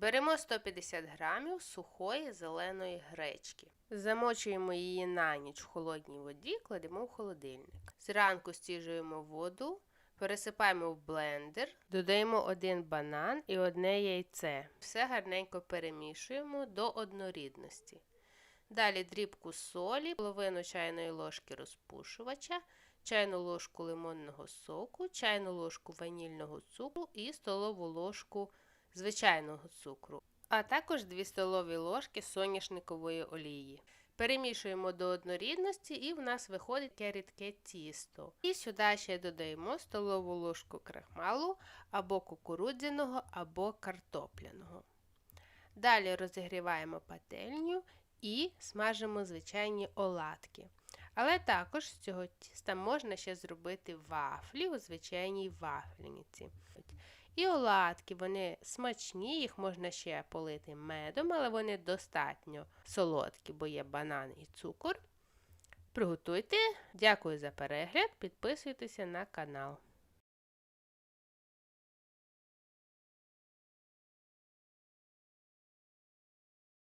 Беремо 150 грамів сухої зеленої гречки. Замочуємо її на ніч в холодній воді, кладемо в холодильник. Зранку стіжуємо воду, пересипаємо в блендер, додаємо один банан і одне яйце. Все гарненько перемішуємо до однорідності. Далі дрібку солі, половину чайної ложки розпушувача, чайну ложку лимонного соку, чайну ложку ванільного цукру і столову ложку звичайного цукру, а також 2 столові ложки соняшникової олії. Перемішуємо до однорідності і в нас виходить рідке тісто. І сюди ще додаємо столову ложку крахмалу або кукурудзяного, або картопляного. Далі розігріваємо пательню і смажимо звичайні оладки. Але також з цього тіста можна ще зробити вафлі у звичайній вафельниці. І оладки, вони смачні, їх можна ще полити медом, але вони достатньо солодкі, бо є банан і цукор. Приготуйте. Дякую за перегляд, підписуйтеся на канал.